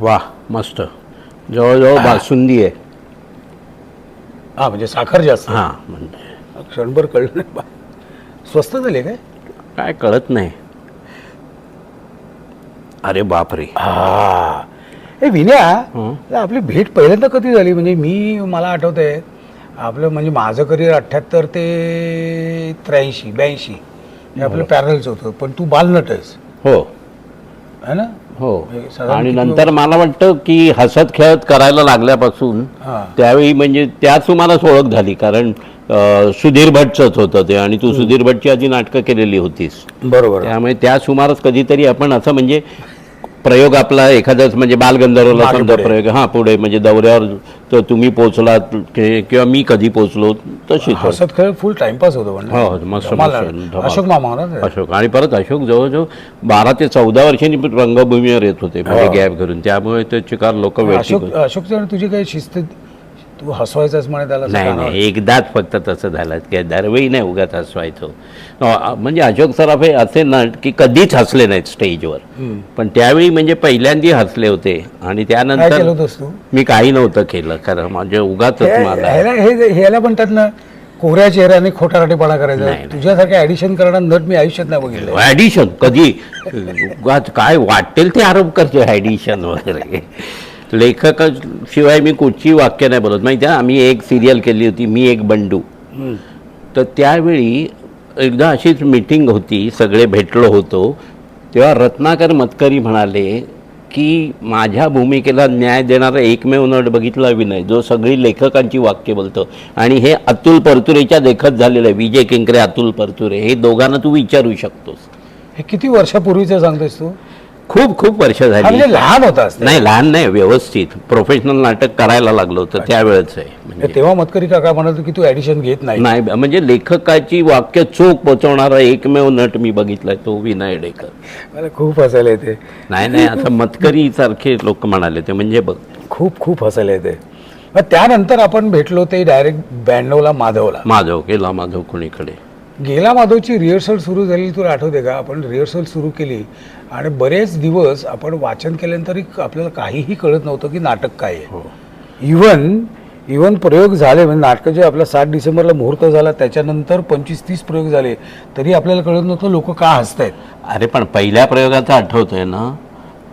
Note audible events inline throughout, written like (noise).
वा मस्त. जवळजवळ बासुंदी आहे. हा म्हणजे साखर जास्त. हां म्हणजे क्षणभर कळलं नाही. बा स्वस्त झाले काय? काय कळत नाही. अरे बापरे. हा. ए विन्या हं. आपली भेट पहिल्यांदा कधी झाली? म्हणजे मी मला आठवतंय आपलं म्हणजे माझं करिअर अठ्ठ्याहत्तर ते त्र्याऐंशी ब्याऐंशी. हे आपलं पॅरलच होतं पण तू बालनट आहेस. हो. है ना? हो. साधारण आणि किती नंतर मला वाटतं की हसत खेळत करायला लागल्यापासून हा. त्यावेळी म्हणजे त्याच तुम्हालाच ओळख झाली कारण अं, सुधीर भटचंच होतं ते आणि तू सुधीर भटची आधी नाटकं केलेली होतीस. बरोबर. त्यामुळे त्या सुमारास कधीतरी आपण असं म्हणजे प्रयोग आपला एखादाच म्हणजे बालगंधर्वला समजा. प्रयोग हा पुढे म्हणजे दौऱ्यावर तर तुम्ही कि- किंवा मी कधी. हसत खेळ फुल टाइमपास होतो हो, मस्त. धमाल. अशोक मामा? अशोक आणि परत अशोक जवळजवळ बारा ते चौदा वर्षांनी रंगभूमीवर येत होते म्हणजे हो. गॅप करून त्यामुळे ते चिकार लोक वेळ अशोक अशोकची आणि तुझी काही शिस्त तू हसवायचाच म्हणे त्याला नाही. नाही एकदाच फक्त तसं झालं. की दरवेळी नाही उगाच हसवायचो. म्हणजे अशोक सराफ हे असे नट की कधीच हसले नाहीत स्टेजवर. पण त्यावेळी म्हणजे पहिल्यांदा हसले होते. आणि त्यानंतर मी काही नव्हतं केलं खरं म्हणजे उगाच हे- मला ह्याला हे म्हणतात ना कोऱ्या चेहऱ्याने खोटारटेपणा करायचा. तुझ्यासारखे ऍडिशन करणार नट मी आयुष्यात नाही बघितलं. ॲडिशन कधी? उगाच काय वाटेल ते आरोप करतो ॲडिशन वगैरे. लेखकाशिवाय मी कुठची वाक्य नाही बोलत. माहिती आहे आम्ही एक सिरियल केली होती मी एक बंडू. तर त्यावेळी एकदा अशीच मीटिंग होती सगळे भेटलो होतो. तेव्हा रत्नाकर मतकरी म्हणाले की माझ्या भूमिकेला न्याय देणारा एकमेव नट बघितला विनय. जो सगळी लेखकांची वाक्य बोलतो. आणि हे अतुल परतुरेच्या देखत झालेलं आहे. विजय केंकरे अतुल परतुरे. हे दोघांना तू विचारू शकतोस. हे किती वर्षापूर्वीचं सांगतोस तू? खूप खूप वर्ष झाली. म्हणजे लहान होतास ते. नाही लहान नाही व्यवस्थित. प्रोफेशनल नाटक करायला लागलो होतं त्यावेळेच आहे म्हणजे. तेव्हा मतकरी काका म्हणत होते की तू ऍडिशन घेत नाही. नाही म्हणजे लेखकाची वाक्य चोख पोचवणारा एकमेव नट मी बघितलाय तो विनय डेकर. मला खूप हसायला येते. नाही नाही असं मतकरी सारखे लोक म्हणाले ते म्हणजे बघ. खूप खूप हसायला येते. मग त्यानंतर आपण भेटलो ते डायरेक्ट ब्याण्णवला माधवला. माधव केला माधव कुणीकडे? गेला माधवची रिहर्सल सुरू झाली तुला आठवते का? आपण रिहर्सल सुरू केली आणि बरेच दिवस आपण वाचन केल्यानंतरही आपल्याला काहीही कळत नव्हतं की नाटक काय हो. आहे इवन इवन प्रयोग झाले म्हणजे नाटक जे आपला सात डिसेंबरला मुहूर्त झाला त्याच्यानंतर पंचवीस तीस प्रयोग झाले तरी आपल्याला कळत नव्हतं लोक का हसतायत. अरे पण पहिल्या प्रयोगाचं आठवतंय ना?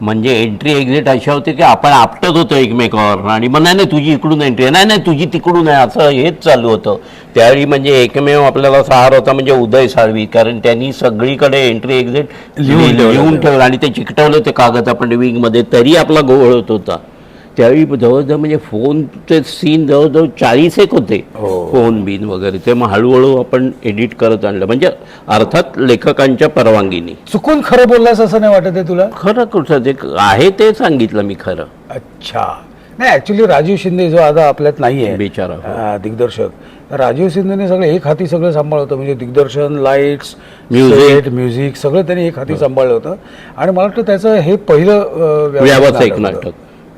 म्हणजे एंट्री एक्झिट अशा होते की आपण आपटत होतो एकमेकावर. आणि मग नाही नाही तुझी इकडून एंट्री आहे. नाही नाही तुझी तिकडून आहे. असं हेच चालू होतं. त्यावेळी म्हणजे एकमेव आपल्याला सहार होता म्हणजे उदय साळवी. कारण त्यांनी सगळीकडे एंट्री एक्झिट लिहून ठेवलं लिहून ठेवलं आणि ते चिकटवलं ते कागद आपण विंगमध्ये तरी आपला गोळ होत होता. त्यावेळी जवळजवळ म्हणजे फोनचे सीन जवळजवळ चाळीस एक होते. हो. फोन बिन वगैरे. ते मग हळूहळू आपण एडिट करत आणलं. म्हणजे अर्थात लेखकांच्या परवानगीने. चुकून खरं बोललास असं नाही वाटत आहे तुला? खरं कुठं? ते आहे ते सांगितलं मी खरं. अच्छा. नाही ऍक्च्युली राजीव शिंदे जो आता आपल्यात नाही आहे बिचारा, हो. हा, दिग्दर्शक. राजीव शिंदेने सगळं एक हाती सगळं सांभाळलं होतं. म्हणजे दिग्दर्शन लाईट्स Music. म्युझिक सगळं त्यांनी एक हाती सांभाळलं होतं. आणि मला वाटतं त्याचं हे पहिलं व्यावसायिक. नाटक.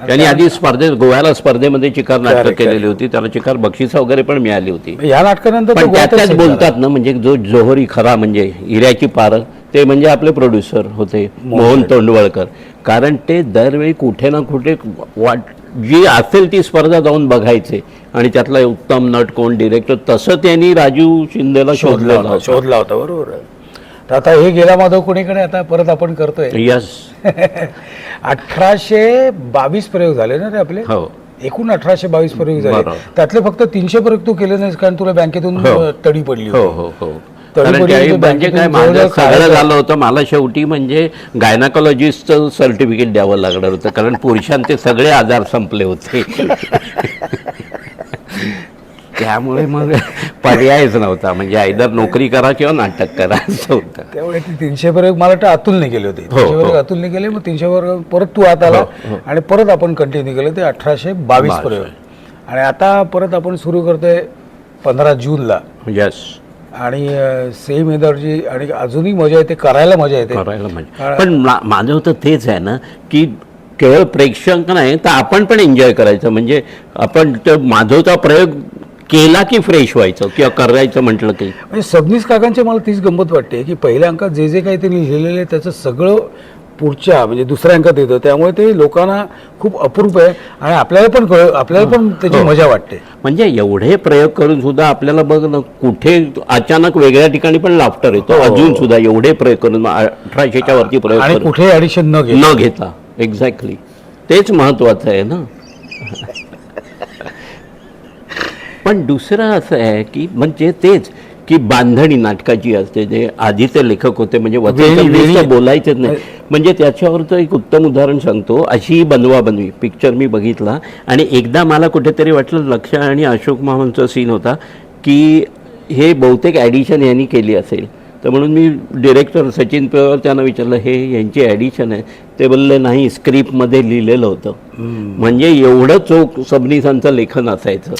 त्यांनी आधी स्पर्धेत गोव्याला स्पर्धेमध्ये चिकार नाटक केलेली होती त्याला चिकार बक्षिसं वगैरे पण मिळाली होती. या नाटकानंतर पण. बोलतात ना म्हणजे जो जोहरी खरा म्हणजे हिऱ्याची पारख ते म्हणजे आपले प्रोड्युसर होते मोहन तोंडवळकर. कारण ते दरवेळी कुठे ना कुठे वाट जी असेल ती स्पर्धा जाऊन बघायचे. आणि त्यातला उत्तम नट कोण डिरेक्टर तसं त्यांनी राजीव शिंदेला शोधला शोधलेलं शोधला होता बरोबर आहे. तर आता हे गेला माधव कोणीकडे आता परत आपण करतोय यस (laughs) अठराशे बावीस प्रयोग झाले ना रे आपले हो एकूण अठराशे बावीस प्रयोग झाले. त्यातले फक्त तीनशे प्रयोग तू केले नाहीस कारण तुला बँकेतून हो. तडी पडली हो. हो हो म्हणजे काय माझं सगळं. झालं होतं मला शेवटी म्हणजे गायनाकॉलॉजिस्टचं सर्टिफिकेट द्यावं लागणार होतं कारण पुरुषांचे सगळे आजार संपले होते (laughs) त्यामुळे मग पर्यायच नव्हता. म्हणजे आयदर नोकरी करा किंवा नाटक करा असं होतं. त्यामुळे ते तीनशे प्रयोग मला वाटतं अतुलने केले होते. हो, तीनशे हो. प्रयोग अतुलने केले मग तीनशे प्रयोग परत तू आत आला आणि परत आपण कंटिन्यू केलं ते अठराशे बावीस. प्रयोग आणि आता परत आपण सुरू करतोय पंधरा जूनला. यस आणि सेम एनर्जी आणि अजूनही मजा येते करायला मजा येते. करायला पण मा- माझं होतं तेच आहे ना की केवळ प्रेक्षक नाही तर आपण पण एन्जॉय करायचं. म्हणजे आपण माधवचा प्रयोग केला की फ्रेश व्हायचं किंवा करायचं म्हटलं की? म्हणजे सबनीस काकांची मला तीच गंमत वाटते की पहिल्या अंकात जे जे काही त्यांनी लिहिलेलं आहे त्याचं सगळं पुढच्या म्हणजे दुसऱ्या अंकात येतं. त्यामुळे ते लोकांना खूप अपूर्व आहे आणि आपल्याला पण कळ आपल्याला पण त्याची हो. मजा वाटते. म्हणजे एवढे प्रयोग करून सुद्धा आपल्याला बघ ना कुठे अचानक वेगळ्या ठिकाणी पण लाफ्टर येतो. हो. अजून सुद्धा एवढे प्रयोग करून अठराशेच्या वरती प्रयोग आणि करून कुठे ऍडिशन न घे न घेता. एक्झॅक्टली तेच महत्वाचं आहे ना. पण दुसरं असं आहे की म्हणजे तेच की बांधणी नाटकाची असते जे आधीचे लेखक होते म्हणजे. बोलायचेच नाही. म्हणजे त्याच्यावरचं एक उत्तम उदाहरण सांगतो अशी बनवा बनवी पिक्चर मी बघितला. आणि एकदा मला कुठेतरी वाटलं लक्ष आणि अशोक मामांचा सीन होता की हे बहुतेक ॲडिशन यांनी केली असेल. तर म्हणून मी डिरेक्टर सचिन पेवर त्यांना विचारलं हे यांची ॲडिशन आहे. ते बोलले नाही स्क्रिप्टमध्ये लिहिलेलं होतं. म्हणजे एवढं चोख सबनीसांचं लेखन असायचं.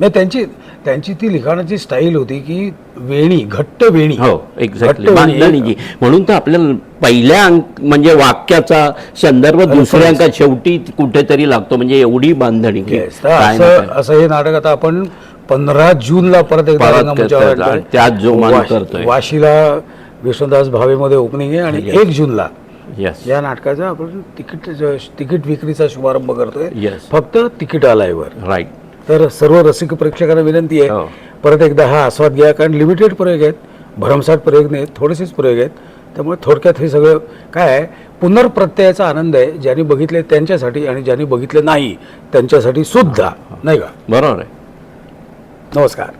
नाही त्यांची त्यांची ती लिखाणाची स्टाईल होती की वेणी घट्ट वेणी हो एक्झॅक्टली म्हणून तर आपल्याला पहिल्या अंक म्हणजे वाक्याचा संदर्भ दुसऱ्या अंकात शेवटी कुठेतरी लागतो म्हणजे एवढी बांधणी की Yes. तर काय ना असं काय. असं हे नाटक आता आपण पंधरा जूनला परत एकदा परत रंगमंचावर करतोय. त्यात जोमान वाश- करतोय. वाशीला विष्णुदास भावेमध्ये ओपनिंग आहे आणि. एक जूनला Yes. या नाटकाचा आपण तिकीट तिकीट विक्रीचा शुभारंभ करतोय Yes. फक्त तिकीट आलायवर राईट तर सर्व रसिक प्रेक्षकांना विनंती हो. आहे परत एकदा हा आस्वाद घ्या कारण लिमिटेड प्रयोग आहेत भरमसाठ प्रयोग नाहीत थोडेसेच प्रयोग आहेत. त्यामुळे थोडक्यात हे सगळं काय आहे पुनर्प्रत्ययाचा आनंद आहे ज्यांनी बघितले त्यांच्यासाठी आणि ज्यांनी बघितले नाही त्यांच्यासाठी सुद्धा. नाही का? बरोबर आहे. नमस्कार.